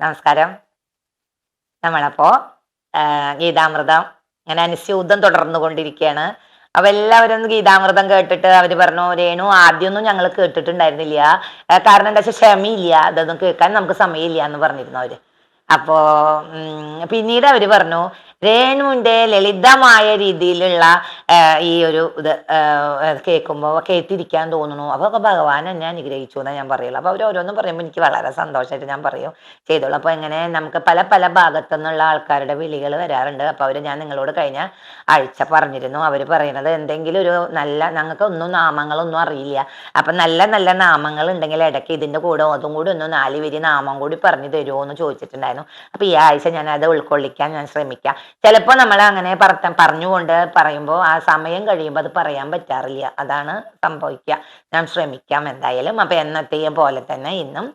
നമസ്കാരം. നമ്മളപ്പോ ഗീതാമൃതം ഇങ്ങനെ അനുസ്യൂതം തുടർന്നുകൊണ്ടിരിക്കുകയാണ് അപ്പൊ എല്ലാവരും ഒന്ന് ഗീതാമൃതം കേട്ടിട്ട് അവർ പറഞ്ഞു രേണു ആദ്യമൊന്നും ഞങ്ങൾ കേട്ടിട്ടുണ്ടായിരുന്നില്ല. കാരണം എന്താ വെച്ചാൽ ക്ഷമയില്ല. അതൊന്നും കേൾക്കാൻ നമുക്ക് സമയമില്ല എന്ന് പറഞ്ഞിരുന്നു അവർ. അപ്പോ പിന്നീട് അവർ പറഞ്ഞു രേണുവിന്റെ ലളിതമായ രീതിയിലുള്ള ഈ ഒരു ഇത് കേൾക്കുമ്പോൾ കേട്ടിരിക്കാൻ തോന്നുന്നു. അപ്പൊ ഭഗവാൻ എന്നെ അനുഗ്രഹിച്ചു എന്നാ ഞാൻ പറയുള്ളൂ. അപ്പോൾ അവർ ഓരോന്നും പറയുമ്പോൾ എനിക്ക് വളരെ സന്തോഷമായിട്ട് ഞാൻ പറയും ചെയ്തോളൂ. അപ്പോൾ ഇങ്ങനെ നമുക്ക് പല പല ഭാഗത്തു നിന്നുള്ള ആൾക്കാരുടെ വിളികൾ വരാറുണ്ട്. അപ്പോൾ അവർ ഞാൻ നിങ്ങളോട് കഴിഞ്ഞ ആഴ്ച പറഞ്ഞിരുന്നു. അവർ പറയുന്നത് എന്തെങ്കിലും ഒരു നല്ല ഞങ്ങൾക്ക് ഒന്നും നാമങ്ങളൊന്നും അറിയില്ല. അപ്പൊ നല്ല നല്ല നാമങ്ങൾ ഉണ്ടെങ്കിൽ ഇടയ്ക്ക് ഇതിന്റെ കൂടെ അതും കൂടി ഒന്ന് നാല് വരി നാമം കൂടി പറഞ്ഞു തരുമോ എന്ന് ചോദിച്ചിട്ടുണ്ടായിരുന്നു. അപ്പൊ ഈ ആഴ്ച ഞാൻ അത് ഉൾക്കൊള്ളിക്കാൻ ഞാൻ ശ്രമിക്കാം. ചിലപ്പോൾ നമ്മൾ അങ്ങനെ പറ പറഞ്ഞുകൊണ്ട് പറയുമ്പോൾ ആ സമയം കഴിയുമ്പോൾ അത് പറയാൻ പറ്റാറില്ല. അതാണ് സംഭവിക്കുക ഞാൻ ശ്രമിക്കാം എന്തായാലും. അപ്പൊ എന്നത്തെയും പോലെ തന്നെ ഇന്നും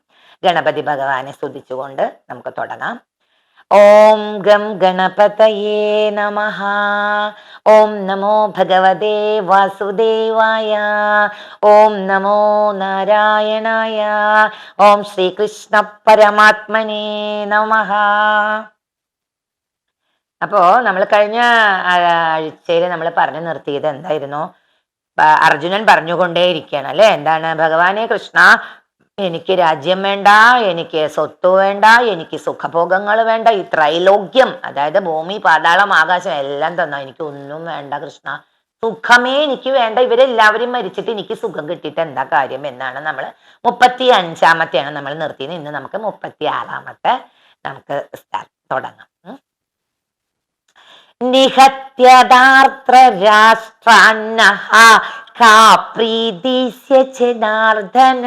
ഗണപതി ഭഗവാനെ സ്തുതിച്ചുകൊണ്ട് നമുക്ക് തുടങ്ങാം. ഓം ഗം ഗണപതയേ നമ ഓം നമോ ഭഗവതേ വാസുദേവായ. ഓം നമോ നാരായണായ. ഓം ശ്രീകൃഷ്ണ പരമാത്മനേ നമഃ അപ്പോ നമ്മൾ കഴിഞ്ഞ ആഴ്ചയിൽ നമ്മൾ പറഞ്ഞു നിർത്തിയത് എന്തായിരുന്നു? അർജുനൻ പറഞ്ഞുകൊണ്ടേയിരിക്കുകയാണ് അല്ലെ? എന്താണ്? ഭഗവാനെ കൃഷ്ണ എനിക്ക് രാജ്യം വേണ്ട എനിക്ക് സ്വത്ത് വേണ്ട എനിക്ക് സുഖഭോഗങ്ങൾ വേണ്ട ഈ ത്രൈലോക്യം അതായത് ഭൂമി പാതാളം ആകാശം എല്ലാം തന്നോ. എനിക്ക് ഒന്നും വേണ്ട കൃഷ്ണ. സുഖമേ എനിക്ക് വേണ്ട. ഇവരെല്ലാവരും മരിച്ചിട്ട് എനിക്ക് സുഖം കിട്ടിയിട്ട് എന്താ കാര്യം എന്നാണ് നമ്മൾ മുപ്പത്തി അഞ്ചാമത്തെയാണ് നമ്മൾ നിർത്തിയത്. ഇന്ന് നമുക്ക് മുപ്പത്തി ആറാമത്തെ നമുക്ക് തുടങ്ങാം. ഉം. നിഹത്യദാർത്രരാഷ്ട്രാന്നഃ കാ പ്രീതിസ്യ ജനാർദ്ദന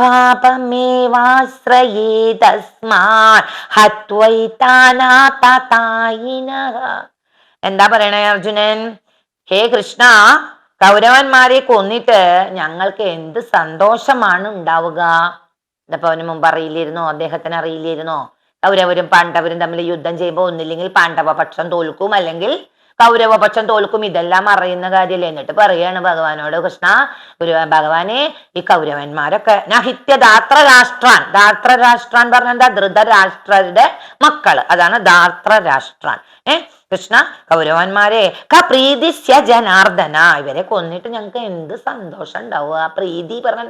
പാപമേവാശ്രയേതസ്മാൻ ഹത്വൈതാനാതായിനഃ എന്താ പറയണേ അർജുനൻ? ഹേ കൃഷ്ണ കൗരവന്മാരെ കൊന്നിട്ട് ഞങ്ങൾക്ക് എന്ത് സന്തോഷമാണ് ഉണ്ടാവുക? ഇതപ്പോ അവന് മുമ്പ് അറിയില്ലായിരുന്നോ? അദ്ദേഹത്തിന് അറിയില്ലായിരുന്നോ? കൗരവരും പാണ്ഡവരും തമ്മിൽ യുദ്ധം ചെയ്യുമ്പോൾ ഒന്നില്ലെങ്കിൽ പാണ്ഡവപക്ഷം തോൽക്കും അല്ലെങ്കിൽ കൗരവപക്ഷം തോൽക്കും. ഇതെല്ലാം അറിയുന്ന കാര്യമല്ലേ എന്നിട്ട് പറയാണ് ഭഗവാനോട് കൃഷ്ണ ഗുരു ഭഗവാനെ ഈ കൗരവന്മാരൊക്കെ നഹിത്യ ദാത്രരാഷ്ട്രരാ രാഷ്ട്രാൻ പറഞ്ഞ എന്താ? ധൃതരാഷ്ട്രരുടെ മക്കൾ. അതാണ് ദാത്രരാഷ്ട്രാൻ ഏ? കൃഷ്ണ കൗരവന്മാരെ പ്രീതിസ്യ ജനാർദ്ദന ഇവരെ കൊന്നിട്ട് ഞങ്ങൾക്ക് എന്ത് സന്തോഷം ഉണ്ടാവുക പ്രീതി പറഞ്ഞ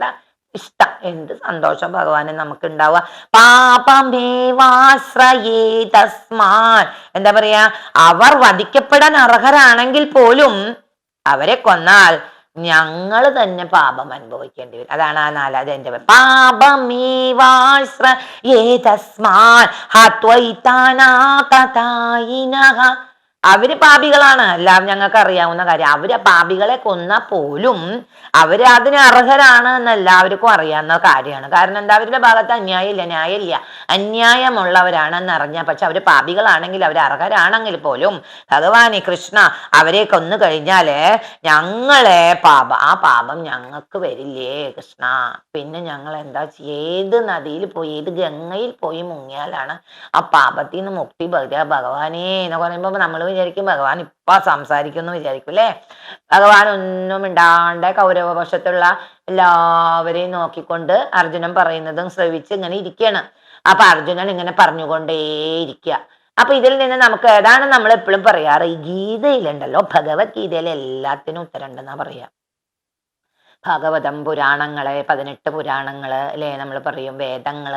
ഇഷ്ടം. എന്ത് സന്തോഷം ഭഗവാനെ നമുക്ക് ഉണ്ടാവുക പാപമേവാശ്രയേ തസ്മാൻ എന്താ പറയാ? അവർ വധിക്കപ്പെടാൻ അർഹരാണെങ്കിൽ പോലും അവരെ കൊന്നാൽ ഞങ്ങൾ തന്നെ പാപം അനുഭവിക്കേണ്ടി വരും. അതാണ് ആ നാലാത് എന്റെ പാപമേവാശ്രയേ തസ്മാൻ ഹത്വൈതാനാതതായിനഃ അവർ പാപികളാണ്. എല്ലാം ഞങ്ങൾക്ക് അറിയാവുന്ന കാര്യം. അവർ പാപികളെ കൊന്ന പോലും അവർ അതിന് അർഹരാണ് എന്ന് എല്ലാവർക്കും അറിയാവുന്ന കാര്യമാണ്. കാരണം എന്താ? അവരുടെ ഭാഗത്ത് അന്യായമില്ല ന്യായമില്ല. അന്യായമുള്ളവരാണെന്ന് അറിഞ്ഞ പക്ഷെ അവർ പാപികളാണെങ്കിൽ അവർ അർഹരാണെങ്കിൽ പോലും ഭഗവാനെ കൃഷ്ണ അവരെ കൊന്നു കഴിഞ്ഞാൽ ഞങ്ങളെ പാപം ആ പാപം ഞങ്ങൾക്ക് വരില്ലേ കൃഷ്ണ? പിന്നെ ഞങ്ങൾ എന്താ ഏത് നദിയിൽ പോയി ഏത് ഗംഗയിൽ പോയി മുങ്ങിയാലാണ് ആ പാപത്തിൽ നിന്ന് മുക്തി ഭഗ ഭഗവാനേ എന്ന് പറയുമ്പോൾ നമ്മൾ വിചാരിക്കും. ഭഗവാൻ ഇപ്പൊ സംസാരിക്കുന്നു വിചാരിക്കും അല്ലേ? ഭഗവാൻ ഒന്നും ഇണ്ടാണ്ട് കൗരവപക്ഷത്തുള്ള എല്ലാവരെയും നോക്കിക്കൊണ്ട് അർജുനൻ പറയുന്നതും ശ്രവിച്ച് ഇങ്ങനെ ഇരിക്കുകയാണ് അപ്പൊ അർജുനൻ ഇങ്ങനെ പറഞ്ഞുകൊണ്ടേയിരിക്കുക അപ്പൊ ഇതിൽ നിന്ന് നമുക്ക് ഏതാണ് നമ്മൾ എപ്പോഴും പറയാറ്? ഈ ഗീതയിലുണ്ടല്ലോ ഭഗവത്ഗീതയിൽ എല്ലാത്തിനും ഉത്തരം ഉണ്ടെന്നാ പറയാ. ഭാഗവതം പുരാണങ്ങൾ പതിനെട്ട് പുരാണങ്ങൾ അല്ലെ നമ്മൾ പറയും വേദങ്ങൾ.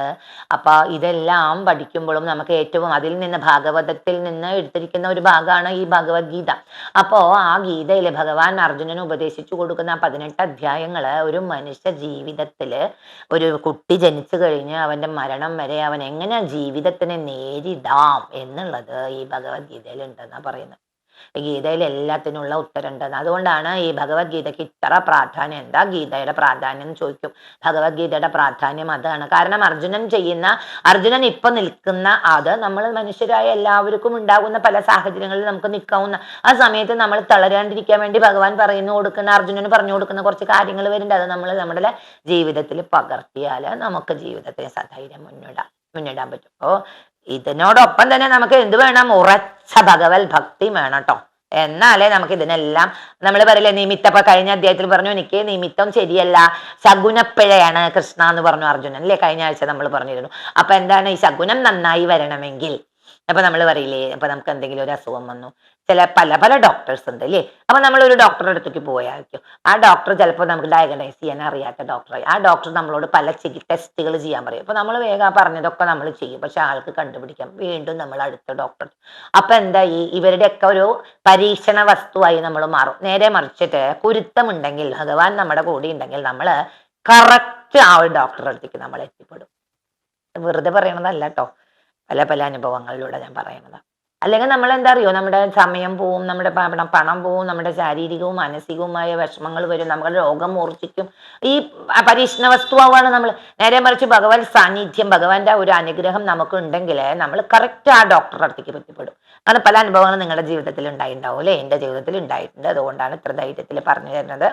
അപ്പൊ ഇതെല്ലാം പഠിക്കുമ്പോഴും നമുക്ക് ഏറ്റവും അതിൽ നിന്ന് ഭാഗവതത്തിൽ നിന്ന് എടുത്തിരിക്കുന്ന ഒരു ഭാഗമാണ് ഈ ഭഗവത്ഗീത. അപ്പോ ആ ഗീതയിൽ ഭഗവാൻ അർജുനന് ഉപദേശിച്ചു കൊടുക്കുന്ന പതിനെട്ട് അധ്യായങ്ങൾ ഒരു മനുഷ്യ ജീവിതത്തിൽ ഒരു കുട്ടി ജനിച്ചു കഴിഞ്ഞ് അവന്റെ മരണം വരെ അവൻ എങ്ങനെ ജീവിതത്തിനെ നേരിടാം എന്നുള്ളത് ഈ ഭഗവത്ഗീതയിൽ ഉണ്ടെന്നാ പറയുന്നത്. ഗീതയിൽ എല്ലാത്തിനുള്ള ഉത്തരം ഉണ്ടെന്ന് അതുകൊണ്ടാണ് ഈ ഭഗവത്ഗീതയ്ക്ക് ഇത്ര പ്രാധാന്യം. എന്താ ഗീതയുടെ പ്രാധാന്യം ചോദിക്കും. ഭഗവത്ഗീതയുടെ പ്രാധാന്യം അതാണ്. കാരണം അർജുനൻ ചെയ്യുന്ന അർജുനൻ ഇപ്പൊ നിൽക്കുന്ന അത് നമ്മൾ മനുഷ്യരായ എല്ലാവർക്കും ഉണ്ടാകുന്ന പല സാഹചര്യങ്ങളിൽ നമുക്ക് നിൽക്കാവുന്ന ആ സമയത്ത് നമ്മൾ തളരാണ്ടിരിക്കാൻ വേണ്ടി ഭഗവാൻ പറയുന്നു കൊടുക്കുന്ന അർജുനന് പറഞ്ഞു കൊടുക്കുന്ന കുറച്ച് കാര്യങ്ങൾ വരുന്നുണ്ട്. അത് നമ്മൾ നമ്മുടെ ജീവിതത്തിൽ പകർത്തിയാൽ നമുക്ക് ജീവിതത്തെ സധൈര്യം മുന്നിടാം. മുന്നിടാൻ പറ്റും. അപ്പോ ഇതിനോടൊപ്പം തന്നെ നമുക്ക് എന്ത് വേണം? ഉറച്ച ഭഗവത് ഭക്തി വേണം കേട്ടോ എന്നാലേ നമുക്ക് ഇതിനെല്ലാം നമ്മൾ പറയില്ലേ നിമിത്തം ഇപ്പൊ കഴിഞ്ഞ അധ്യായത്തിൽ പറഞ്ഞു എനിക്ക് നിമിത്തം ശരിയല്ല ശകുനപ്പിഴയാണ് കൃഷ്ണ എന്ന് പറഞ്ഞു അർജുനൻ. അല്ലേ? കഴിഞ്ഞ ആഴ്ച നമ്മൾ പറഞ്ഞിരുന്നു. അപ്പൊ എന്താണ്? ഈ ശകുനം നന്നായി വരണമെങ്കിൽ അപ്പൊ നമ്മൾ പറയില്ലേ അപ്പൊ നമുക്ക് എന്തെങ്കിലും ഒരു അസുഖം വന്നു. ചില പല പല ഡോക്ടേഴ്സ് ഉണ്ട് അല്ലേ അപ്പൊ നമ്മൾ ഒരു ഡോക്ടറുടെ അടുത്തേക്ക് പോയായിരിക്കും. ആ ഡോക്ടർ ചിലപ്പോൾ നമുക്ക് ഡയഗ്നൈസ് ചെയ്യാൻ അറിയാത്ത ഡോക്ടറായി ആ ഡോക്ടർ നമ്മളോട് പല ചികി ടെസ്റ്റുകൾ ചെയ്യാൻ പറയും. അപ്പൊ നമ്മൾ വേഗം പറഞ്ഞതൊക്കെ നമ്മൾ ചെയ്യും. പക്ഷെ ആൾക്ക് കണ്ടുപിടിക്കാം വീണ്ടും നമ്മൾ അടുത്ത ഡോക്ടർ അപ്പൊ എന്താ ഈ ഇവരുടെയൊക്കെ ഒരു പരീക്ഷണ വസ്തുവായി നമ്മൾ മാറും. നേരെ മറിച്ചിട്ട് കുരുത്തമുണ്ടെങ്കിൽ ഭഗവാൻ നമ്മുടെ കൂടെ ഉണ്ടെങ്കിൽ നമ്മൾ കറക്റ്റ് ആ ഒരു ഡോക്ടറെ അടുത്തേക്ക് നമ്മൾ എത്തിപ്പെടും വെറുതെ പറയണതല്ല കേട്ടോ പല പല അനുഭവങ്ങളിലൂടെ ഞാൻ പറയുന്നത്. അല്ലെങ്കിൽ നമ്മൾ എന്താ അറിയോ നമ്മുടെ സമയം പോവും നമ്മുടെ പണം പോവും നമ്മുടെ ശാരീരികവും മാനസികവുമായ വിഷമങ്ങൾ വരും നമ്മുടെ രോഗം മൂർച്ഛിക്കും. ഈ പരീക്ഷണ വസ്തുവാണ് നമ്മൾ. നേരെ മറിച്ച് ഭഗവാൻ സാന്നിധ്യം ഭഗവാന്റെ ഒരു അനുഗ്രഹം നമുക്ക് ഉണ്ടെങ്കിൽ നമ്മൾ കറക്റ്റ് ആ ഡോക്ടറുടെ അടുത്തേക്ക് പറ്റിപ്പെടും അങ്ങനെ പല അനുഭവങ്ങളും നിങ്ങളുടെ ജീവിതത്തിൽ ഉണ്ടായിട്ടുണ്ടാവും അല്ലേ? എന്റെ ജീവിതത്തിൽ ഉണ്ടായിട്ടുണ്ട്. അതുകൊണ്ടാണ് ഇത്ര ധൈര്യത്തിൽ പറഞ്ഞു തരുന്നത്.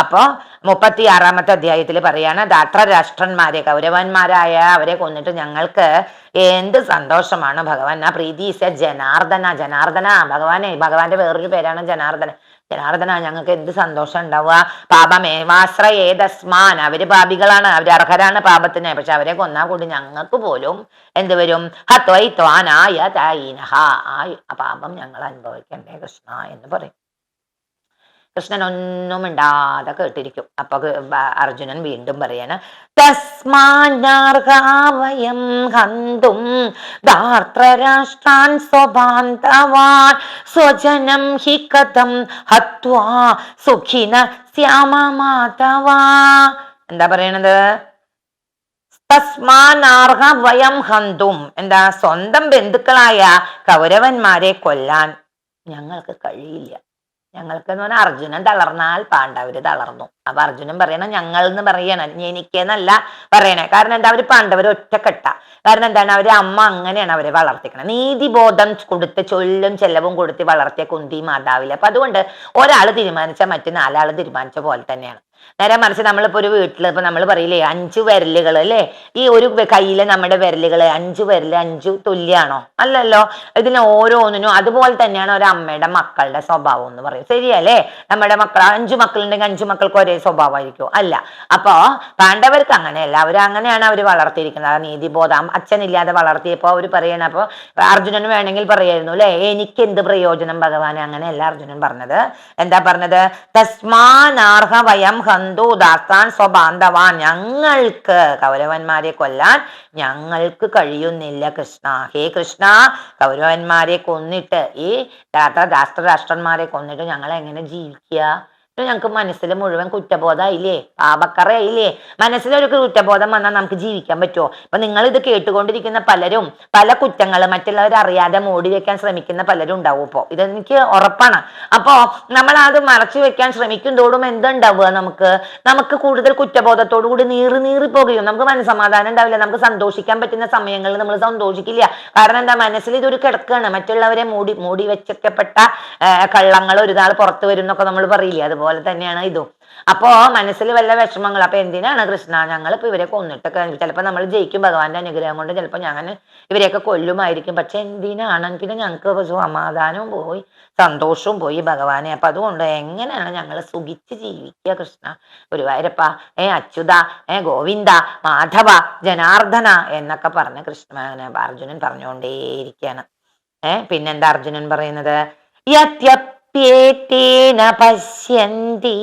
അപ്പോ മുപ്പത്തി ആറാമത്തെ അധ്യായത്തിൽ പറയാണ് ദാത്ര രാഷ്ട്രന്മാരെ കൗരവന്മാരായ അവരെ കൊന്നിട്ട് ഞങ്ങൾക്ക് എന്ത് സന്തോഷമാണ് ഭഗവാൻ. ആ പ്രീതി ഇസ ജനാർദ്ദന ജനാർദ്ദന. ഭഗവാനെ ഭഗവാന്റെ വേറൊരു പേരാണ് ജനാർദ്ദന. ജനാർദ്ദന ഞങ്ങൾക്ക് എന്ത് സന്തോഷം ഉണ്ടാവുക? പാപമേവാശ്രയേതസ്മാൻ. അവർ പാപികളാണ് അവർ അർഹരാണ് പാപത്തിന്. പക്ഷെ അവരെ കൊന്നാ കൂടി ഞങ്ങൾക്ക് പോലും എന്ത് വരും? ഹത്വൈത്വാനായ തായിനഹ ആ പാപം ഞങ്ങൾ അനുഭവിക്കണ്ടേ കൃഷ്ണ എന്ന് പറയും. കൃഷ്ണൻ ഒന്നും മിണ്ടാതെ കേട്ടിരിക്കും അപ്പൊ അർജുനൻ വീണ്ടും പറയാണ് തസ്മാർഹാവയം ഹന്തും ധാർത്രരാഷ്ട്രാൻ സ്വഭാന്തവാൻ സ്വജനം ഹി കഥം ഹത്വാ സുഖിന ശ്യാമ മാധവാ. എന്താ പറയണത്? തസ്മാനാർഹ വയം ഹന്തും എന്താ സ്വന്തം ബന്ധുക്കളായ കൗരവന്മാരെ കൊല്ലാൻ ഞങ്ങൾക്ക് കഴിയില്ല. ഞങ്ങൾക്ക് എന്ന് പറഞ്ഞാൽ അർജുനൻ തളർന്നാൽ പാണ്ഡവര് തളർന്നു. അപ്പൊ അർജുനൻ പറയണ ഞങ്ങൾ എന്ന് പറയണ എനിക്കെന്നല്ല പറയണേ. കാരണം എന്താ? അവർ പാണ്ഡവർ ഒറ്റക്കെട്ട. കാരണം എന്താണ്? അവരെ അമ്മ അങ്ങനെയാണ് അവരെ വളർത്തിക്കണത്. നീതിബോധം കൊടുത്ത് ചൊല്ലും ചെലവും കൊടുത്ത് വളർത്തിയ കുന്തി മാതാവില്ല അപ്പൊ അതുകൊണ്ട് ഒരാൾ തീരുമാനിച്ച മറ്റു നാലാൾ തീരുമാനിച്ച പോലെ തന്നെയാണ്. നേരെ മറിച്ച് നമ്മളിപ്പോ ഒരു വീട്ടിൽ ഇപ്പൊ നമ്മൾ പറയില്ലേ അഞ്ചു വിരലുകൾ അല്ലേ? ഈ ഒരു കയ്യിലെ നമ്മുടെ വിരലുകൾ അഞ്ചു വിരൽ അഞ്ചു തുല്യാണോ? അല്ലല്ലോ. ഇതിന് ഓരോന്നിനും അതുപോലെ തന്നെയാണ് ഒരു അമ്മയുടെ മക്കളുടെ സ്വഭാവം എന്ന് പറയും. ശരിയല്ലേ? നമ്മുടെ മക്കൾ അഞ്ചു മക്കളുണ്ടെങ്കിൽ അഞ്ചു മക്കൾക്ക് ഒരേ സ്വഭാവമായിരിക്കും. അല്ല അപ്പോ പാണ്ഡവർക്ക് അങ്ങനെയല്ല. അവർ അങ്ങനെയാണ് അവർ വളർത്തിയിരിക്കുന്നത്. ആ നീതിബോധം അച്ഛനില്ലാതെ വളർത്തിയപ്പോ അവർ പറയണ അപ്പോൾ അർജുനന് വേണമെങ്കിൽ പറയായിരുന്നു അല്ലെ എനിക്ക് എന്ത് പ്രയോജനം ഭഗവാൻ അങ്ങനെയല്ല അർജുനൻ പറഞ്ഞത്. എന്താ പറഞ്ഞത്? തസ്മാനാർഹ വയം ഹന്തു ദാസ്താൻ സ്വബാന്ധവാൻ. ഞങ്ങൾക്ക് കൗരവന്മാരെ കൊല്ലാൻ ഞങ്ങൾക്ക് കഴിയുന്നില്ല കൃഷ്ണ. ഹേ കൃഷ്ണ കൗരവന്മാരെ കൊന്നിട്ട് ഈ രാത്ര രാഷ്ട്രരാഷ്ട്രന്മാരെ കൊന്നിട്ട് ഞങ്ങൾ എങ്ങനെ ജീവിക്കുക ഞങ്ങൾക്ക് മനസ്സിൽ മുഴുവൻ കുറ്റബോധമായില്ലേ? പാപക്കറയായില്ലേ? മനസ്സിലൊരു കുറ്റബോധം വന്നാൽ നമുക്ക് ജീവിക്കാൻ പറ്റുമോ അപ്പൊ നിങ്ങൾ ഇത് കേട്ടുകൊണ്ടിരിക്കുന്ന പലരും പല കുറ്റങ്ങൾ മറ്റുള്ളവർ അറിയാതെ മൂടി വെക്കാൻ ശ്രമിക്കുന്ന പലരും ഉണ്ടാവും ഇപ്പോ. ഇതെനിക്ക് ഉറപ്പാണ്. അപ്പോ നമ്മൾ അത് മറച്ചു വെക്കാൻ ശ്രമിക്കും തോടും എന്തുണ്ടാവുക നമുക്ക്? നമുക്ക് കൂടുതൽ കുറ്റബോധത്തോടു കൂടി നീറി നീറി പോകുകയും നമുക്ക് മനസ്സമാധാനം ഉണ്ടാവില്ല. നമുക്ക് സന്തോഷിക്കാൻ പറ്റുന്ന സമയങ്ങളിൽ നമ്മൾ സന്തോഷിക്കില്ല. കാരണം എന്താ? മനസ്സിൽ ഇതൊരു കിടക്കാണ്. മറ്റുള്ളവരെ മൂടി മൂടി വെച്ചപ്പെട്ട കള്ളങ്ങൾ ഒരു നാൾ പുറത്തു വരും എന്നൊക്കെ നമ്മൾ പറയില്ലേ? അതുപോലെ തന്നെയാണ് ഇതും. അപ്പോ മനസ്സിൽ വല്ല വിഷമങ്ങൾ അപ്പൊ എന്തിനാണ് കൃഷ്ണ ഞങ്ങൾ ഇപ്പൊ ഇവരെ കൊന്നിട്ടൊക്കെ? ചിലപ്പോൾ നമ്മൾ ജയിക്കും ഭഗവാന്റെ അനുഗ്രഹം കൊണ്ട് ചിലപ്പോൾ ഞാൻ ഇവരെയൊക്കെ കൊല്ലുമായിരിക്കും. പക്ഷെ എന്തിനാണ്? പിന്നെ ഞങ്ങൾക്ക് സമാധാനവും പോയി സന്തോഷവും പോയി ഭഗവാനെ. അപ്പൊ അതുകൊണ്ട് എങ്ങനെയാണ് ഞങ്ങൾ സുഖിച്ച് ജീവിക്കുക കൃഷ്ണ? ഗുരുവായൂരപ്പ ഏ അച്യുത ഏ ഗോവിന്ദ മാധവ ജനാർദ്ദന എന്നൊക്കെ പറഞ്ഞ് കൃഷ്ണ അർജുനൻ പറഞ്ഞുകൊണ്ടേയിരിക്കുകയാണ് ഏ പിന്നെന്താ അർജുനൻ പറയുന്നത്? യത്യപ്യേതേന പശ്യന്തി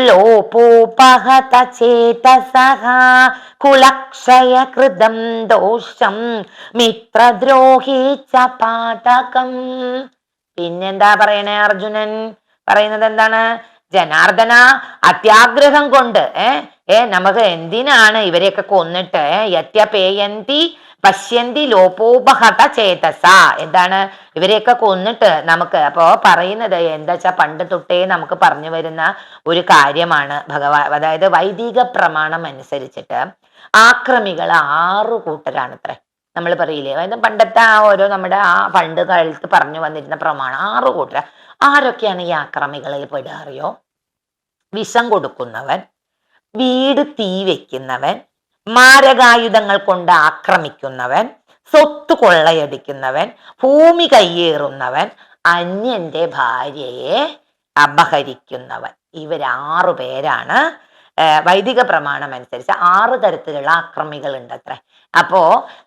ലോപോപഹത ചേതസഃ കുലക്ഷയകൃതം മിത്രദ്രോഹി ച പാതകം പിന്നെന്താ പറയണേ അർജുനൻ? പറയുന്നത് എന്താണ്? ജനാർദ്ദന അത്യാഗ്രഹം കൊണ്ട് ഏ? ഏ നമുക്ക് എന്തിനാണ് ഇവരെയൊക്കെ കൊന്നിട്ട് യത്യപേയന്തി പശ്യന്തി ലോപോപഹത ചേതസ. എന്താണ്? ഇവരെയൊക്കെ കൊന്നിട്ട് നമുക്ക് അപ്പോ പറയുന്നത് എന്താ വെച്ചാ പണ്ട് തൊട്ടേ നമുക്ക് പറഞ്ഞു വരുന്ന ഒരു കാര്യമാണ് ഭഗവാ അതായത് വൈദിക പ്രമാണം അനുസരിച്ചിട്ട് ആക്രമികൾ ആറു കൂട്ടരാണ് കൂട്ടരാണത്രേ. നമ്മൾ പറയില്ലേ? അതായത് പണ്ടത്തെ ആ ഓരോ നമ്മുടെ ആ പണ്ട് കാലത്ത് പറഞ്ഞു വന്നിരുന്ന പ്രമാണം ആറു കൂട്ടര. ആരൊക്കെയാണ് ഈ ആക്രമികളിൽ പെടുക അറിയോ വിഷം കൊടുക്കുന്നവൻ വീട് തീ വെക്കുന്നവൻ മാരകായുധങ്ങൾ കൊണ്ട് ആക്രമിക്കുന്നവൻ സ്വത്ത് കൊള്ളയടിക്കുന്നവൻ ഭൂമി കയ്യേറുന്നവൻ അന്യന്റെ ഭാര്യയെ അപഹരിക്കുന്നവൻ. ഇവരാറു പേരാണ് വൈദിക പ്രമാണം അനുസരിച്ച് ആറ് തരത്തിലുള്ള ആക്രമികൾ ഉണ്ട് അത്ര അപ്പോ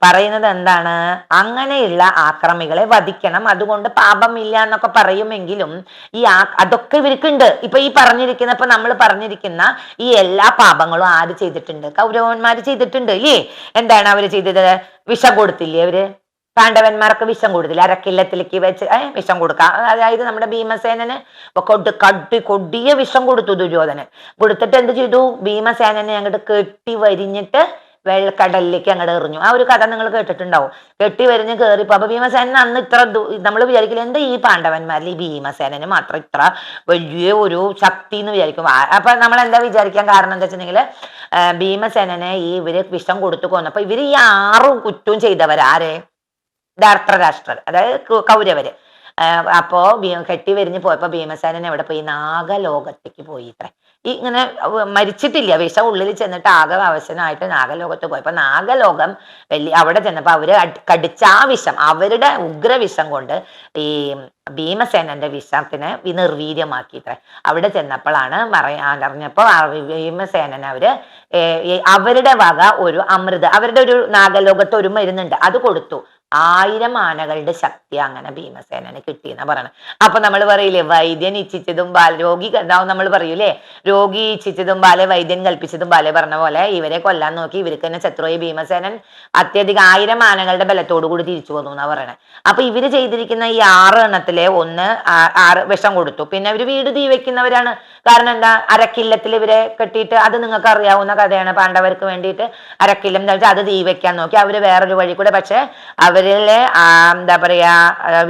പറയുന്നത് എന്താണ്? അങ്ങനെയുള്ള ആക്രമികളെ വധിക്കണം. അതുകൊണ്ട് പാപമില്ല എന്നൊക്കെ പറയുമെങ്കിലും ഈ ആ അതൊക്കെ ഇവർക്കുണ്ട്. ഇപ്പൊ ഈ പറഞ്ഞിരിക്കുന്ന ഇപ്പൊ നമ്മൾ പറഞ്ഞിരിക്കുന്ന ഈ എല്ലാ പാപങ്ങളും ആര് ചെയ്തിട്ടുണ്ട്? കൗരവന്മാര് ചെയ്തിട്ടുണ്ട് ഇല്ലേ? എന്താണ് അവർ ചെയ്തത്? വിഷം കൊടുത്തില്ലേ അവർ? പാണ്ഡവന്മാർക്ക് വിഷം കൊടുത്തില്ല? അരക്കില്ലത്തിലേക്ക് വെച്ച് വിഷം കൊടുക്കാം. അതായത് നമ്മുടെ ഭീമസേനന് കൊട് കട്ടി കൊടിയ വിഷം കൊടുത്തു ദുര്യോധനൻ. കൊടുത്തിട്ട് എന്ത് ചെയ്തു? ഭീമസേനനെ അങ്ങോട്ട് കെട്ടി വരിഞ്ഞിട്ട് വെള്ളക്കടലിലേക്ക് അങ്ങോട്ട് എറിഞ്ഞു. ആ ഒരു കഥ നിങ്ങൾ കേട്ടിട്ടുണ്ടാവും. കെട്ടി വരിഞ്ഞ് കയറിപ്പോ അപ്പൊ ഭീമസേനൻ അന്ന് ഇത്ര നമ്മൾ വിചാരിക്കില്ല എന്താ ഈ പാണ്ഡവന്മാരിൽ ഈ ഭീമസേനന് മാത്രം ഇത്ര വലിയ ഒരു ശക്തി എന്ന് വിചാരിക്കും. അപ്പൊ നമ്മൾ എന്താ വിചാരിക്കാൻ കാരണം എന്താ വെച്ചിട്ടുണ്ടെങ്കിൽ ഭീമസേനനെ ഈ ഇവർ വിഷം കൊടുത്തു കൊന്നപ്പോ ഇവർ ഈ ആറ് കുറ്റവും ചെയ്തവരാരെ? ധാർത്തരാഷ്ട്രർ അതായത് കൗരവര്. അപ്പോ കെട്ടി വരിഞ്ഞ് പോയപ്പോ ഭീമസേനൻ എവിടെ പോയി? നാഗലോകത്തേക്ക് പോയി ഇത്ര. ഈ ഇങ്ങനെ മരിച്ചിട്ടില്ല. വിഷം ഉള്ളിൽ ചെന്നിട്ട് ആകെ അവശനായിട്ട് നാഗലോകത്ത് പോയപ്പോ നാഗലോകം വലിയ അവിടെ ചെന്നപ്പോ അവർ കടിച്ച ആ വിഷം അവരുടെ ഉഗ്ര വിഷം കൊണ്ട് ഈ ഭീമസേനന്റെ വിഷത്തിനെ നിർവീര്യമാക്കി ഇത്ര. അവിടെ ചെന്നപ്പോഴാണ് പറഞ്ഞപ്പോ ഭീമസേനൻ അവർ അവരുടെ വക ഒരു അമൃത് അവരുടെ ഒരു നാഗലോകത്ത് ഒരു മരുന്നുണ്ട്. അത് കൊടുത്തു. ആയിരം ആനകളുടെ ശക്തി അങ്ങനെ ഭീമസേനന് കിട്ടിയെന്ന് പറയണത് അപ്പൊ നമ്മൾ പറയില്ലേ വൈദ്യൻ ഇച്ഛിച്ചതും ബാല രോഗി എന്താവും നമ്മൾ പറയൂലേ? രോഗി ഇച്ഛിച്ചതും ബാലെ വൈദ്യൻ കൽപ്പിച്ചതും ബാലെ പറഞ്ഞ പോലെ ഇവരെ കൊല്ലാൻ നോക്കി ഇവർക്ക് തന്നെ ശത്രുവായി ഭീമസേനൻ അത്യധികം ആയിരം ആനകളുടെ ബലത്തോടു കൂടി തിരിച്ചു വന്നു എന്നാ പറയണേ. അപ്പൊ ഇവർ ചെയ്തിരിക്കുന്ന ഈ ആറ് എണ്ണത്തിലെ ഒന്ന് ആറ് വിഷം കൊടുത്തു. പിന്നെ അവർ വീട് തീ വെക്കുന്നവരാണ്. കാരണം എന്താ? അരക്കില്ലത്തിൽ ഇവരെ കെട്ടിയിട്ട് അത് നിങ്ങൾക്ക് അറിയാവുന്ന കഥയാണ് പാണ്ഡവർക്ക് വേണ്ടിയിട്ട് അരക്കില്ലം എന്ന് വെച്ചാൽ അത് തീ വെക്കാൻ നോക്കി. അവർ വേറൊരു വഴി കൂടെ പക്ഷെ അവരിലെ എന്താ പറയാ ആ,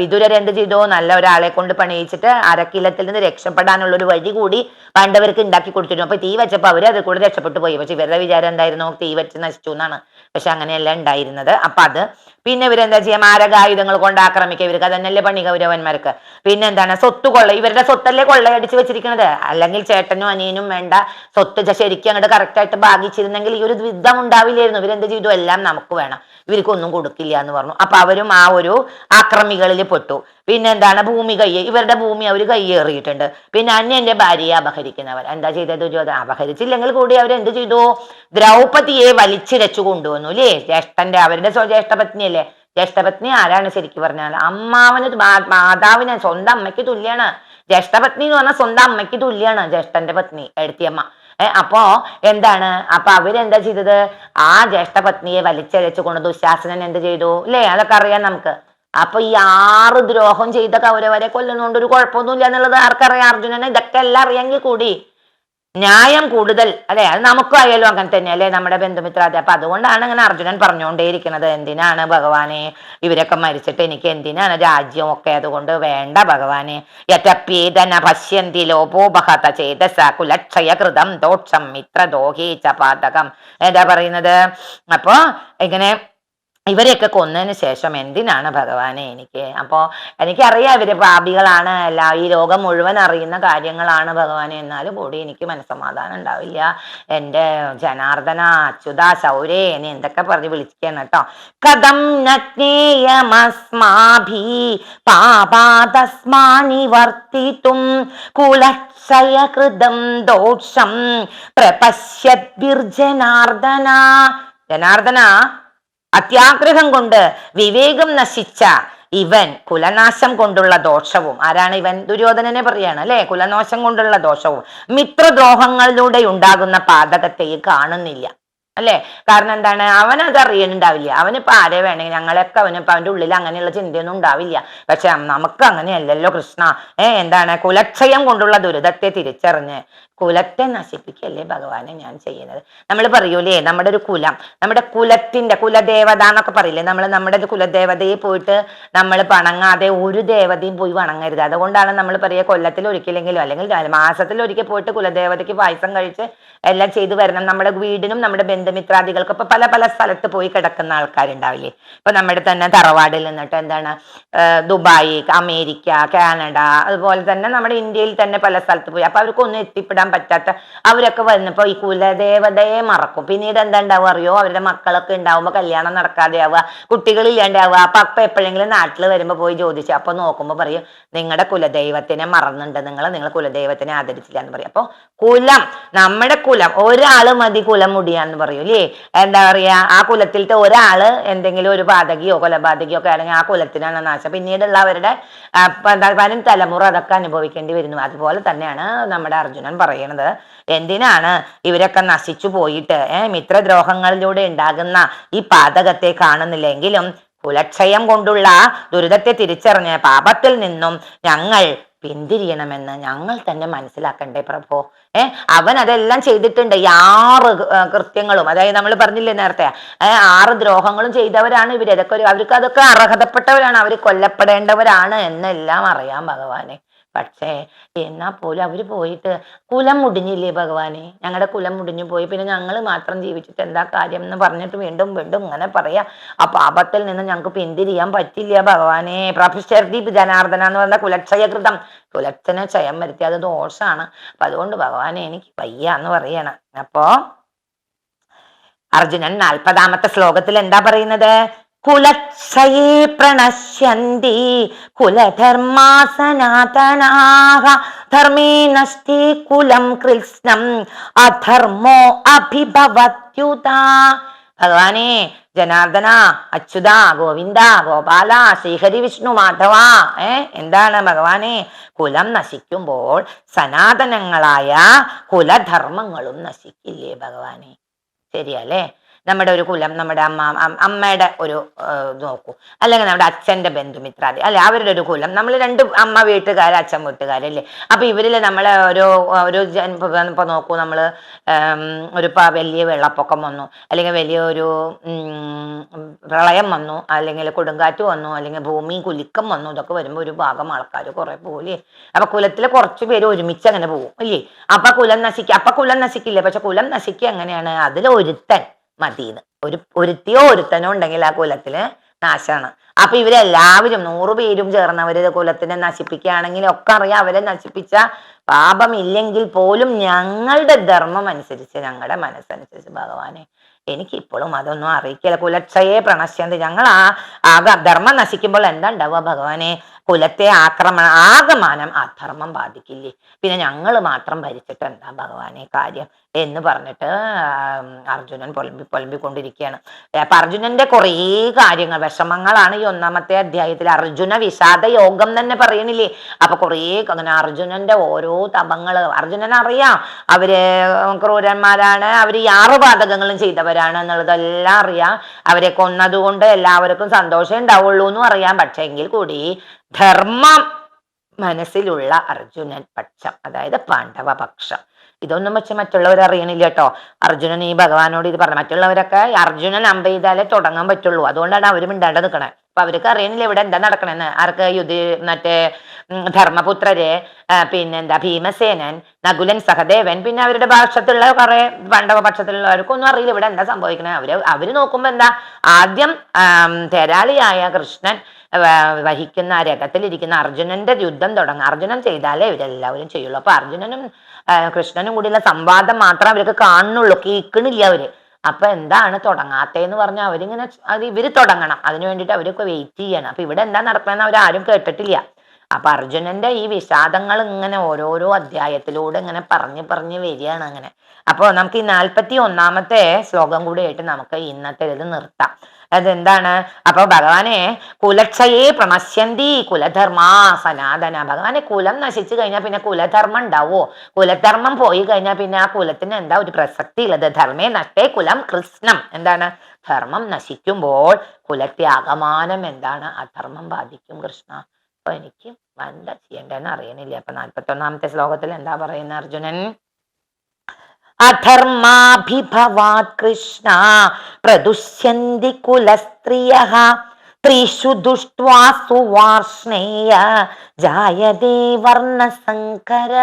ചെയ്തോ? നല്ല ഒരാളെ കൊണ്ട് പണിയിച്ചിട്ട് അരക്കില്ലത്തിൽ നിന്ന് രക്ഷപ്പെടാനുള്ള ഒരു വഴി കൂടി പാണ്ഡവർക്ക് ഉണ്ടാക്കി കൊടുത്തിരുന്നു. അപ്പൊ തീ വെച്ചപ്പോ അവർ അത് കൂടെ രക്ഷപ്പെട്ടു പോയി. പക്ഷെ ഇവരുടെ വിചാരം എന്തായിരുന്നു? തീ വെച്ച് നശിച്ചു എന്നാണ്. പക്ഷെ അങ്ങനെയല്ല ഉണ്ടായിരുന്നത്. അപ്പൊ അത് പിന്നെ ഇവരെന്താ ചെയ്യുക മാരകായുധങ്ങൾ കൊണ്ട് ആക്രമിക്കുക. ഇവർക്ക് അതന്നെയല്ലേ പണി പിന്നെ എന്താണ് സ്വത്ത് കൊള്ള ഇവരുടെ സ്വത്തല്ലേ കൊള്ളയടിച്ച് വെച്ചിരിക്കുന്നത് അല്ലെങ്കിൽ ചേട്ടനും അനിയനും വേണ്ട സ്വത്ത് ശരിക്കും അങ്ങോട്ട് കറക്റ്റായിട്ട് ഭാഗിച്ചിരുന്നെങ്കിൽ ഈ ഒരു യുദ്ധം ഉണ്ടാവില്ലായിരുന്നു. ഇവരെന്ത് ചെയ്തു? എല്ലാം നമുക്ക് വേണം. ഇവർക്ക് ഒന്നും കൊടുക്കില്ല എന്ന് പറഞ്ഞു. അപ്പൊ അവരും ആ ഒരു ആക്രമികളിൽ പെട്ടു. പിന്നെ എന്താണ് ഭൂമി കയ്യെ ഇവരുടെ ഭൂമി അവർ കയ്യേറിയിട്ടുണ്ട്. പിന്നെ അന്യന്റെ ഭാര്യയെ അപഹരിക്കുന്നവർ. എന്താ ചെയ്തത് ദുര്യോധന അപഹരിച്ചില്ലെങ്കിൽ കൂടി അവർ ചെയ്തു? ദ്രൗപതിയെ വലിച്ചിരച്ചു കൊണ്ടുവന്നു അല്ലേ ജ്യേഷ്ഠന്റെ അവരുടെ ജ്യേഷ്ഠപത്നിയല്ലേ ജ്യേഷ്ഠപത്നി ആരാണ് ശരിക്കും പറഞ്ഞാൽ അമ്മാവന് മാതാവിന് സ്വന്തം അമ്മയ്ക്ക് തുല്യാണ്. ജ്യേഷ്ഠപത്നി എന്ന് പറഞ്ഞാൽ സ്വന്തം അമ്മയ്ക്ക് തുല്യാണ് ജ്യേഷ്ഠന്റെ പത്നി എഴുത്തിയമ്മ ഏർ അപ്പോ എന്താണ്? അപ്പൊ അവരെന്താ ചെയ്തത്? ആ ജ്യേഷ്ഠപത്നിയെ വലിച്ചഴച്ചു കൊണ്ട് ദുശാസനൻ എന്ത് ചെയ്തു? അല്ലേ അതൊക്കെ അറിയാം നമുക്ക്. അപ്പൊ ഈ ആറ് ദ്രോഹം ചെയ്ത കൗരവരെ കൊല്ലുന്നോണ്ട് ഒരു കുഴപ്പമൊന്നുമില്ല എന്നുള്ളത് ആർക്കറിയാം? അർജുനനെ ഇതൊക്കെ എല്ലാം അറിയാമെങ്കിൽ കൂടി. ന്യായം കൂടുതൽ അല്ലെ? അത് നമുക്കും ആയാലും അങ്ങനെ തന്നെ അല്ലെ? നമ്മുടെ ബന്ധുമിത്രാതെ അപ്പൊ അതുകൊണ്ടാണ് അങ്ങനെ അർജുനൻ പറഞ്ഞുകൊണ്ടേയിരിക്കുന്നത്. എന്തിനാണ് ഭഗവാനെ? ഇവരൊക്കെ മരിച്ചിട്ട് എനിക്ക് എന്തിനാണ് രാജ്യം ഒക്കെ അതുകൊണ്ട് വേണ്ട ഭഗവാനെ? യഥപ്യേതന പശ്യന്തി ലോപോപഹത ചേതസ കുലക്ഷയകൃതം ദോക്ഷം മിത്രദോഹേ ച പാതകം. എന്താ പറയുന്നത്? അപ്പോ ഇങ്ങനെ ഇവരെയൊക്കെ കൊന്നതിന് ശേഷം എന്തിനാണ് ഭഗവാനെ എനിക്ക്? അപ്പോ എനിക്കറിയാം ഇവർ പാപികളാണ്. എല്ലാ ഈ ലോകം മുഴുവൻ അറിയുന്ന കാര്യങ്ങളാണ് ഭഗവാനെ. എന്നാലും കൂടി എനിക്ക് മനസ്സമാധാനം ഉണ്ടാവില്ല. എന്റെ ജനാർദ്ദന അച്യുത ശൗരേ എന്നെ എന്തൊക്കെ പറഞ്ഞ് വിളിക്കണം കേട്ടോ. കഥം നജ്ഞേയമസ്മാഭി പാപാതസ്മാനി വർത്തിത്തും കുലക്ഷയകൃതം ദോഷം പ്രപശ്യദ്ഭിർജനാർദ്ദന. ജനാർദ്ദന അത്യാഗ്രഹം കൊണ്ട് വിവേകം നശിച്ച ഇവൻ കുലനാശം കൊണ്ടുള്ള ദോഷവും. ആരാണ് ഇവൻ? ദുര്യോധനനെ പറയാണ് അല്ലെ? കുലനാശം കൊണ്ടുള്ള ദോഷവും. മിത്രദ്രോഹങ്ങളിലൂടെ ഉണ്ടാകുന്ന പാതകത്തെ കാണുന്നില്ല അല്ലെ? കാരണം എന്താണ്? അവനത് അറിയണുണ്ടാവില്ല. അവനിപ്പോ ആരെ വേണമെങ്കിൽ ഞങ്ങളൊക്കെ അവനിപ്പോ അവന്റെ ഉള്ളിൽ അങ്ങനെയുള്ള ചിന്തയൊന്നും ഉണ്ടാവില്ല. പക്ഷെ നമുക്ക് അങ്ങനെയല്ലല്ലോ കൃഷ്ണ. ഏ എന്താണ്? കുലക്ഷയം കൊണ്ടുള്ള ദുരിതത്തെ തിരിച്ചറിഞ്ഞ് കുലത്തെ നശിപ്പിക്കല്ലേ ഭഗവാനെ ഞാൻ ചെയ്യുന്നത്? നമ്മൾ പറയൂലേ നമ്മുടെ ഒരു കുലം നമ്മുടെ കുലത്തിന്റെ കുലദേവത എന്നൊക്കെ പറയില്ലേ? നമ്മൾ നമ്മുടെ ഒരു കുലദേവതയെ പോയിട്ട് നമ്മൾ പണങ്ങാതെ ഒരു ദേവതയും പോയി വണങ്ങരുത്. അതുകൊണ്ടാണ് നമ്മൾ പറയുക കൊല്ലത്തിൽ ഒരിക്കലെങ്കിലും അല്ലെങ്കിൽ മാസത്തിൽ ഒരിക്കൽ പോയിട്ട് കുലദേവതയ്ക്ക് പായസം കഴിച്ച് എല്ലാം ചെയ്തു വരണം. നമ്മുടെ വീടിനും നമ്മുടെ ബന്ധുമിത്രാദികൾക്കും ഇപ്പൊ പല പല സ്ഥലത്ത് പോയി കിടക്കുന്ന ആൾക്കാരുണ്ടാവില്ലേ? ഇപ്പൊ നമ്മുടെ തന്നെ തറവാടിൽ നിന്നിട്ട് എന്താണ് ദുബായി അമേരിക്ക കാനഡ അതുപോലെ തന്നെ നമ്മുടെ ഇന്ത്യയിൽ തന്നെ പല സ്ഥലത്ത് പോയി. അപ്പൊ അവർക്കൊന്നും എത്തിപ്പെടാൻ രക്ഷപ്പെടാൻ പറ്റാത്ത അവരൊക്കെ വന്നപ്പോ ഈ കുലദേവതയെ മറക്കും. പിന്നീട് എന്താ ഉണ്ടാവുക അറിയോ? അവരുടെ മക്കളൊക്കെ ഉണ്ടാവുമ്പോ കല്യാണം നടക്കാതെയാവുക കുട്ടികളില്ലാണ്ടാവുക അപ്പൊ അപ്പൊ എപ്പോഴെങ്കിലും നാട്ടിൽ വരുമ്പോ പോയി ചോദിച്ചു അപ്പൊ നോക്കുമ്പോ പറയും നിങ്ങളുടെ കുലദൈവത്തിനെ മറന്നുണ്ട്. നിങ്ങൾ നിങ്ങൾ കുലദൈവത്തിനെ ആദരിച്ചില്ല എന്ന് പറയും. അപ്പൊ കുലം നമ്മുടെ കുലം ഒരാൾ മതി കുലം മുടിയാന്ന് പറയും അല്ലേ എന്താ പറയാ? ആ കുലത്തിലത്തെ ഒരാൾ എന്തെങ്കിലും ഒരു ബാധകിയോ കൊലപാതകിയോ ഒക്കെ ആണെങ്കിൽ ആ കുലത്തിനാണ് നാശം. പിന്നീടുള്ള അവരുടെ വരും തലമുറ അതൊക്കെ അനുഭവിക്കേണ്ടി വരുന്നു. അതുപോലെ തന്നെയാണ് നമ്മുടെ അർജുനൻ പറയണത്? എന്തിനാണ് ഇവരൊക്കെ നശിച്ചു പോയിട്ട് മിത്രദ്രോഹങ്ങളിലൂടെ ഉണ്ടാകുന്ന ഈ പാതകത്തെ കാണുന്നില്ലെങ്കിലും കുലക്ഷയം കൊണ്ടുള്ള ദുരിതത്തെ തിരിച്ചറിഞ്ഞ് പാപത്തിൽ നിന്നും ഞങ്ങൾ പിന്തിരിയണമെന്ന് ഞങ്ങൾ തന്നെ മനസ്സിലാക്കണ്ടേ പ്രഭോ? ഏ അവൻ അതെല്ലാം ചെയ്തിട്ടുണ്ട്. ഈ ആറ് കൃത്യങ്ങളും അതായത് നമ്മൾ പറഞ്ഞില്ലേ നേരത്തെ ആറ് ദ്രോഹങ്ങളും ചെയ്തവരാണ് ഇവർ അതൊക്കെ അവർക്ക് അതൊക്കെ അർഹതപ്പെട്ടവരാണ്. അവർ കൊല്ലപ്പെടേണ്ടവരാണ് എന്നെല്ലാം അറിയാം ഭഗവാനെ. പക്ഷേ എന്നാ പോലും അവർ പോയിട്ട് കുലം മുടിഞ്ഞില്ലേ ഭഗവാനെ? ഞങ്ങളുടെ കുലം മുടിഞ്ഞു പോയി. പിന്നെ ഞങ്ങൾ മാത്രം ജീവിച്ചിട്ട് എന്താ കാര്യം എന്ന് പറഞ്ഞിട്ട് വീണ്ടും വീണ്ടും ഇങ്ങനെ പറയാ. ആ പാപത്തിൽ നിന്ന് ഞങ്ങൾക്ക് പിന്തിരിയാൻ പറ്റില്ല ഭഗവാനെ. പ്രഭിഷർദീപ് ജനാർദ്ദന എന്ന് പറഞ്ഞ കുലക്ഷയകൃതം. കുലക്ഷനെ ക്ഷയം വരുത്തി അത് ദോഷാണ്. അപ്പൊ അതുകൊണ്ട് ഭഗവാനെ എനിക്ക് വയ്യ എന്ന് പറയണം. അപ്പോ അർജുനൻ നാൽപ്പതാമത്തെ ശ്ലോകത്തിൽ എന്താ പറയുന്നത്? കുലക്ഷയേ പ്രണശ്യന്തി കുലധർമാസനാതനാഹ ധർമ്മേ നഷ്ടി കുലം കൃഷ്ണം അധർമ്മോ അഭിഭവത്യുത. ഭഗവാനെ ജനാർദ്ദന അച്യുത ഗോവിന്ദ ഗോപാല ശ്രീഹരി വിഷ്ണു മാധവ ഏ? എന്താണ് ഭഗവാനെ? കുലം നശിക്കുമ്പോൾ സനാതനങ്ങളായ കുലധർമ്മങ്ങളും നശിക്കില്ലേ ഭഗവാനെ? ശരിയല്ലേ? നമ്മുടെ ഒരു കുലം നമ്മുടെ അമ്മ അമ്മയുടെ ഒരു നോക്കൂ. അല്ലെങ്കിൽ നമ്മുടെ അച്ഛന്റെ ബന്ധുമിത്രാദി അല്ലെ? അവരുടെ ഒരു കുലം. നമ്മൾ രണ്ട് അമ്മ വീട്ടുകാർ അച്ഛൻ വീട്ടുകാരല്ലേ അപ്പൊ ഇവരിൽ നമ്മളെ ഒരു ഒരു ഇപ്പൊ നോക്കൂ നമ്മൾ ഒരു വലിയ വെള്ളപ്പൊക്കം വന്നു. അല്ലെങ്കിൽ വലിയ ഒരു പ്രളയം വന്നു. അല്ലെങ്കിൽ കൊടുങ്കാറ്റ് വന്നു. അല്ലെങ്കിൽ ഭൂമി കുലുക്കം വന്നു. ഇതൊക്കെ വരുമ്പോൾ ഒരു ഭാഗം ആൾക്കാർ കുറെ പോലെ അപ്പൊ കുലത്തിലെ കുറച്ച് പേര് ഒരുമിച്ച് അങ്ങനെ പോകും അല്ലേ അപ്പൊ കുലം നശിക്കുക അപ്പൊ കുലം നശിക്കില്ലേ? പക്ഷെ കുലം നശിക്കുക എങ്ങനെയാണ്? അതിൽ ഒരുത്തൻ മതിന്ന്. ഒരു ഒരുത്തിയോ ഒരുത്തനോ ഉണ്ടെങ്കിൽ ആ കുലത്തിൽ നാശമാണ് അപ്പൊ ഇവരെല്ലാവരും നൂറു പേരും ചേർന്നവര് കുലത്തിനെ നശിപ്പിക്കുകയാണെങ്കിൽ ഒക്കെ അറിയാം. അവരെ നശിപ്പിച്ച പാപം ഇല്ലെങ്കിൽ പോലും ഞങ്ങളുടെ ധർമ്മം അനുസരിച്ച് ഞങ്ങളുടെ മനസ്സനുസരിച്ച് ഭഗവാനെ എനിക്ക് ഇപ്പോഴും അതൊന്നും അറിയിക്കില്ല കുലക്ഷയെ പ്രണശ്യന്ത്. ഞങ്ങൾ ആ ആകെ ധർമ്മം നശിക്കുമ്പോൾ എന്താ ഉണ്ടാവുക ഭഗവാനെ? കുലത്തെ ആക്രമണ ആകമാനം അധർമ്മം ബാധിക്കില്ലേ? പിന്നെ ഞങ്ങൾ മാത്രം ഭരിച്ചിട്ട് എന്താ ഭഗവാനെ കാര്യം? എന്ന് പറഞ്ഞിട്ട് അർജുനൻ പൊലമ്പി പൊലമ്പിക്കൊണ്ടിരിക്കുകയാണ് അപ്പൊ അർജുനന്റെ കുറേ കാര്യങ്ങൾ വിഷമങ്ങളാണ് ഈ ഒന്നാമത്തെ അധ്യായത്തിൽ അർജുന വിഷാദ യോഗം തന്നെ പറയണില്ലേ? അപ്പൊ കുറേ അങ്ങനെ അർജുനന്റെ ഓരോ തപങ്ങൾ അർജുനൻ അറിയാം അവർ ക്രൂരന്മാരാണ്. അവർ യാറ് പാതകങ്ങളും ചെയ്തവരാണ് എന്നുള്ളതെല്ലാം അറിയാം. അവരെ കൊന്നതുകൊണ്ട് എല്ലാവർക്കും സന്തോഷം ഉണ്ടാവുള്ളൂ എന്നും അറിയാം. പക്ഷെ എങ്കിൽ കൂടി ധർമ്മം മനസ്സിലുള്ള അർജുനൻ പക്ഷം അതായത് പാണ്ഡവ പക്ഷം ഇതൊന്നും വെച്ച് മറ്റുള്ളവർ അറിയണില്ല കേട്ടോ അർജുനൻ ഈ ഭഗവാനോട് ഇത് പറഞ്ഞു മറ്റുള്ളവരൊക്കെ അർജുനൻ അമ്പ ചെയ്താലേ തുടങ്ങാൻ പറ്റുള്ളൂ. അതുകൊണ്ടാണ് അവരും ഇണ്ടാണ്ട് നിൽക്കണേ അപ്പൊ അവർക്ക് അറിയണില്ല ഇവിടെ എന്താ നടക്കണെന്ന്. ആർക്ക് യുധി മറ്റേ ധർമ്മപുത്രര് പിന്നെന്താ ഭീമസേനൻ നകുലൻ സഹദേവൻ പിന്നെ അവരുടെ പക്ഷത്തുള്ള കുറെ പാണ്ഡവ പക്ഷത്തിലുള്ളവർക്കൊന്നും അറിയില്ല ഇവിടെ എന്താ സംഭവിക്കണേ. അവർ അവർ നോക്കുമ്പോ എന്താ ആദ്യം തെരാളിയായ കൃഷ്ണൻ വഹിക്കുന്ന രഥത്തിലിരിക്കുന്ന അർജുനന്റെ യുദ്ധം തുടങ്ങും. അർജുനൻ ചെയ്താലേ ഇവരെല്ലാവരും ചെയ്യുള്ളൂ. അപ്പൊ അർജുനനും കൃഷ്ണനും കൂടിയുള്ള സംവാദം മാത്രം അവർക്ക് കാണുന്നുള്ളൂ കേൾക്കണില്ല അവർ. അപ്പൊ എന്താണ് തുടങ്ങാത്തേന്ന് പറഞ്ഞാൽ അവരിങ്ങനെ അത് ഇവർ തുടങ്ങണം. അതിനു വേണ്ടിയിട്ട് അവരൊക്കെ വെയിറ്റ് ചെയ്യണം. അപ്പൊ ഇവിടെ എന്താ നടക്കണമെന്ന് അവരാരും കേട്ടിട്ടില്ല. അപ്പൊ അർജുനന്റെ ഈ വിഷാദങ്ങൾ ഇങ്ങനെ ഓരോരോ അധ്യായത്തിലൂടെ ഇങ്ങനെ പറഞ്ഞു പറഞ്ഞു വരികയാണ് അങ്ങനെ. അപ്പോൾ നമുക്ക് ഈ നാൽപ്പത്തി ഒന്നാമത്തെ ശ്ലോകം കൂടി ആയിട്ട് നമുക്ക് ഇന്നത്തെ ഇത് നിർത്താം. അതെന്താണ്? അപ്പൊ ഭഗവാനെ കുലക്ഷയെ പ്രണശ്യന്തി കുലധർമാ സനാതന. ഭഗവാനെ കുലം നശിച്ചു കഴിഞ്ഞാൽ പിന്നെ കുലധർമ്മം ഉണ്ടാവോ? കുലധർമ്മം പോയി കഴിഞ്ഞാൽ പിന്നെ ആ കുലത്തിന് എന്താ ഒരു പ്രസക്തി ഉള്ളത് ധർമ്മേ നഷ്ടേ കുലം കൃഷ്ണം. എന്താണ്? ധർമ്മം നശിക്കുമ്പോൾ കുലത്തെ എന്താണ്? അധർമ്മം ബാധിക്കും കൃഷ്ണ. അപ്പൊ എനിക്ക് എന്താ ചെയ്യേണ്ടതെന്ന് അറിയണില്ല. അപ്പൊ നാൽപ്പത്തി ഒന്നാമത്തെ ശ്ലോകത്തിൽ എന്താ പറയുന്ന അർജുനൻ? അധർമാഭിഭവാത് കൃഷ്ണ പ്രദുഷ്യന്തി കുലസ്ത്രിയ ത്രിഷു ദുഷ്ട്വാസു വാർഷ്ണേയ ജായതേ വർണസങ്കര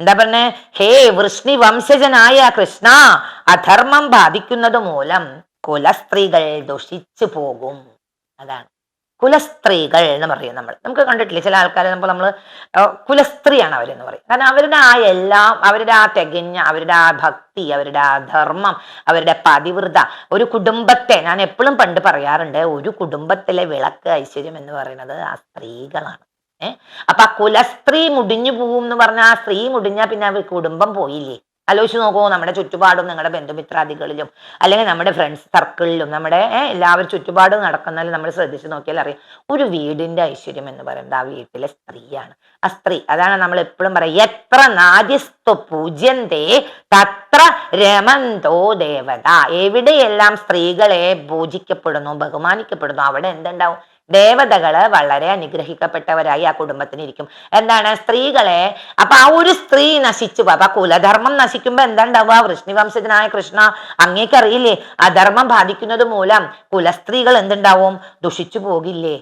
എന്താ പറഞ്ഞേ? ഹേ വൃഷ്ണി വംശജനായ കൃഷ്ണ അധർമ്മം ബാധിക്കുന്നത് മൂലം കുലസ്ത്രീകൾ ദുഷിച്ചു പോകും. അതാണ്. കുലസ്ത്രീകൾ എന്ന് പറയും നമ്മൾ നമുക്ക് കണ്ടിട്ടില്ല ചില ആൾക്കാരെ നമ്മൾ നമ്മൾ കുലസ്ത്രീയാണ് അവരെന്ന് പറയും. കാരണം അവരുടെ ആ എല്ലാം അവരുടെ ആ തികഞ്ഞ അവരുടെ ആ ഭക്തി അവരുടെ ആ ധർമ്മം അവരുടെ പതിവൃത ഒരു കുടുംബത്തെ ഞാൻ എപ്പോഴും പണ്ട് പറയാറുണ്ട് ഒരു കുടുംബത്തിലെ വിളക്ക് ഐശ്വര്യം എന്ന് പറയുന്നത് ആ സ്ത്രീകളാണ്. ഏഹ് അപ്പൊ ആ കുലസ്ത്രീ മുടിഞ്ഞു പോകും എന്ന് പറഞ്ഞാൽ ആ സ്ത്രീ മുടിഞ്ഞാൽ പിന്നെ കുടുംബം പോയില്ലേ? ആലോചിച്ച് നോക്കൂ നമ്മുടെ ചുറ്റുപാടും നിങ്ങളുടെ ബന്ധുമിത്രാദികളിലും അല്ലെങ്കിൽ നമ്മുടെ ഫ്രണ്ട്സ് സർക്കിളിലും നമ്മുടെ എല്ലാവരും ചുറ്റുപാടും നടക്കുന്നതിൽ നമ്മൾ ശ്രദ്ധിച്ച് നോക്കിയാൽ അറിയാം ഒരു വീടിന്റെ ഐശ്വര്യം എന്ന് പറയുന്നത് ആ വീട്ടിലെ സ്ത്രീയാണ്. ആ സ്ത്രീ അതാണ് നമ്മൾ എപ്പോഴും പറയുക എത്ര നാദ്യസ്ത പൂജ്യന്തേ തത്ര രമന്തോ ദേവത. എവിടെയെല്ലാം സ്ത്രീകളെ പൂജിക്കപ്പെടുന്നു ബഹുമാനിക്കപ്പെടുന്നു അവിടെ എന്തുണ്ടാവും? ദേവതകൾ വളരെ അനുഗ്രഹിക്കപ്പെട്ടവരായി ആ കുടുംബത്തിന് ഇരിക്കും. എന്താണ്? സ്ത്രീകളെ അപ്പൊ ആ ഒരു സ്ത്രീ നശിച്ചു അപ്പൊ കുലധർമ്മം നശിക്കുമ്പോ എന്താ ഉണ്ടാവുക വൃഷ്ണിവംശജനായ കൃഷ്ണ അങ്ങേക്കറിയില്ലേ? അധർമ്മം ബാധിക്കുന്നത് മൂലം കുലസ്ത്രീകൾ എന്തുണ്ടാവും? ദുഷിച്ചു പോകില്ലേ?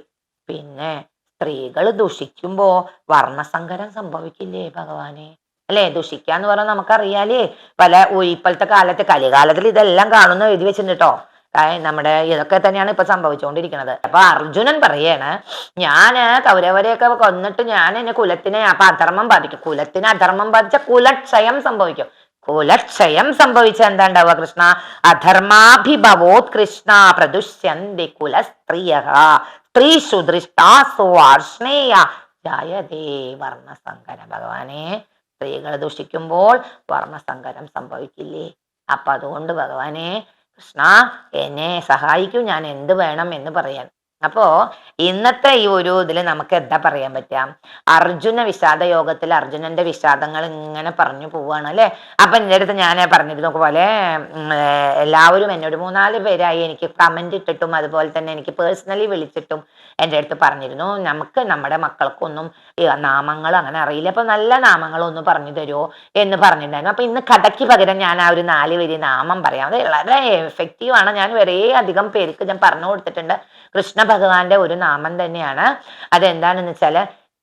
പിന്നെ സ്ത്രീകൾ ദുഷിക്കുമ്പോ വർണസങ്കരം സംഭവിക്കില്ലേ ഭഗവാനെ? അല്ലെ? ദുഷിക്കാന്ന് പറഞ്ഞാൽ നമുക്കറിയാലേ. പല ഇപ്പോഴത്തെ കാലത്ത് കലികാലത്തിൽ ഇതെല്ലാം കാണുന്ന എഴുതി വെച്ചിട്ടുണ്ട് കേട്ടോ നമ്മുടെ ഇതൊക്കെ തന്നെയാണ് ഇപ്പൊ സംഭവിച്ചുകൊണ്ടിരിക്കുന്നത് അപ്പൊ അർജുനൻ പറയാണ് ഞാൻ കൗരവരെയൊക്കെ കൊന്നിട്ട് ഞാൻ എന്നെ കുലത്തിനെ അപ്പൊ അധർമ്മം ബാധിക്കും. കുലത്തിന് അധർമ്മം ബാധിച്ച കുലക്ഷയം സംഭവിക്കും. കുലക്ഷയം സംഭവിച്ച എന്താ ഉണ്ടാവുക കൃഷ്ണ? അധർമാഭിഭവോത് കൃഷ്ണ പ്രദുഷ്യന്തി കുലസ്ത്രീയ സ്ത്രീഷു ദൃഷ്ടാസു ആർഷ്ണേയ വർണസങ്കര. ഭഗവാനെ സ്ത്രീകൾ ദുഷിക്കുമ്പോൾ വർണസങ്കരം സംഭവിക്കില്ലേ? അപ്പൊ അതുകൊണ്ട് ഭഗവാനെ കൃഷ്ണ എന്നെ സഹായിക്കൂ ഞാൻ എന്ത് വേണം എന്ന് പറയാൻ. അപ്പോ ഇന്നത്തെ ഈ ഒരു ഇതിൽ നമുക്ക് എന്താ പറയാൻ പറ്റാം? അർജുന വിഷാദ യോഗത്തിൽ അർജുനന്റെ വിഷാദങ്ങൾ ഇങ്ങനെ പറഞ്ഞു പോവാണ് അല്ലെ? അപ്പൊ എന്റെ അടുത്ത് ഞാൻ പറഞ്ഞിരുന്ന പോലെ എല്ലാവരും എന്നോട് മൂന്നാൽ പേരായി എനിക്ക് കമന്റ് ഇട്ടിട്ടും അതുപോലെ തന്നെ എനിക്ക് പേഴ്സണലി വിളിച്ചിട്ടും എന്റെ അടുത്ത് പറഞ്ഞിരുന്നു. നമുക്ക് നമ്മുടെ മക്കൾക്കൊന്നും നാമങ്ങൾ അങ്ങനെ അറിയില്ല. അപ്പൊ നല്ല നാമങ്ങൾ ഒന്ന് പറഞ്ഞു തരുമോ എന്ന് പറഞ്ഞിട്ടുണ്ടായിരുന്നു. അപ്പൊ ഇന്ന് കഥയ്ക്ക് പകരം ഞാൻ ആ ഒരു നാല് വരി നാമം പറയാം. അത് വളരെ എഫക്റ്റീവ് ആണ്. ഞാൻ വരെ അധികം പേർക്ക് ഞാൻ പറഞ്ഞു കൊടുത്തിട്ടുണ്ട്. കൃഷ്ണ ഭഗവാന്റെ ഒരു നാമം തന്നെയാണ്. അതെന്താണെന്ന് വെച്ചാൽ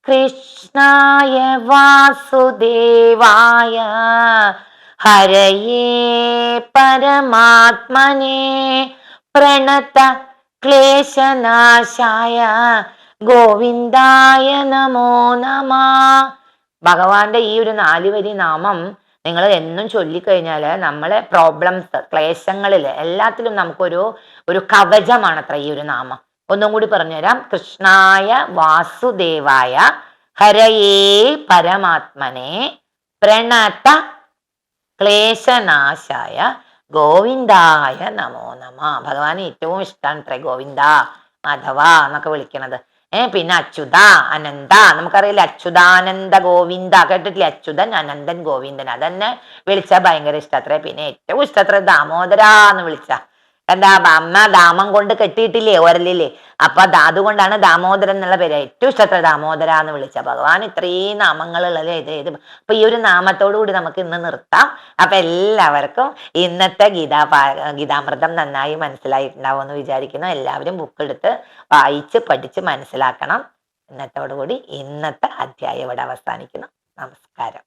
കൃഷ്ണായ വാസുദേവായ ഹരയേ പരമാത്മനെ പ്രണത ക്ലേശനാശായ ഗോവിന്ദായ നമോ നമ. ഭഗവാന്റെ ഈ ഒരു നാലുവരി നാമം നിങ്ങൾ എന്നും ചൊല്ലിക്കഴിഞ്ഞാൽ നമ്മളെ പ്രോബ്ലംസ് ക്ലേശങ്ങളിൽ എല്ലാത്തിലും നമുക്കൊരു ഒരു കവചമാണ് അത്ര ഈ ഒരു നാമം. ഒന്നും കൂടി പറഞ്ഞുതരാം. കൃഷ്ണായ വാസുദേവായ ഹരയേ പരമാത്മനെ പ്രണത ക്ലേശനാശായ ഗോവിന്ദായ നമോ നമ. ഭഗവാൻ ഏറ്റവും ഇഷ്ടമാണ് ഇത്ര ഗോവിന്ദ മാധവ എന്നൊക്കെ വിളിക്കണത്. ഏ പിന്നെ അച്യുത അനന്ത നമുക്കറിയില്ല അച്യുതാനന്ദ ഗോവിന്ദ കേട്ടിട്ടില്ലേ? അച്യുതൻ അനന്തൻ ഗോവിന്ദൻ. അതന്നെ വിളിച്ച ഭയങ്കര ഇഷ്ടത്രേ പിന്നെ ഏറ്റവും ഇഷ്ടത്ര ദാമോദര എന്ന് വിളിച്ച. എന്താ അമ്മ ദാമം കൊണ്ട് കെട്ടിയിട്ടില്ലേ ഒരലില്ലേ അപ്പൊ അതുകൊണ്ടാണ് ദാമോദരൻ എന്നുള്ള പേര്. ഏറ്റവും ഇഷ്ടത്ര ദാമോദര എന്ന് വിളിച്ച ഭഗവാൻ ഇത്രയും നാമങ്ങളുള്ളത് ഇത് ഇത്. അപ്പൊ ഈ ഒരു നാമത്തോടു കൂടി നമുക്ക് ഇന്ന് നിർത്താം. അപ്പൊ എല്ലാവർക്കും ഇന്നത്തെ ഗീതാ ഗീതാമൃതം നന്നായി മനസ്സിലായിട്ടുണ്ടാവും എന്ന് വിചാരിക്കുന്നു. എല്ലാവരും ബുക്ക് എടുത്ത് വായിച്ച് പഠിച്ച് മനസ്സിലാക്കണം. ഇന്നത്തോടുകൂടി ഇന്നത്തെ അധ്യായം ഇവിടെ അവസാനിക്കുന്നു. നമസ്കാരം.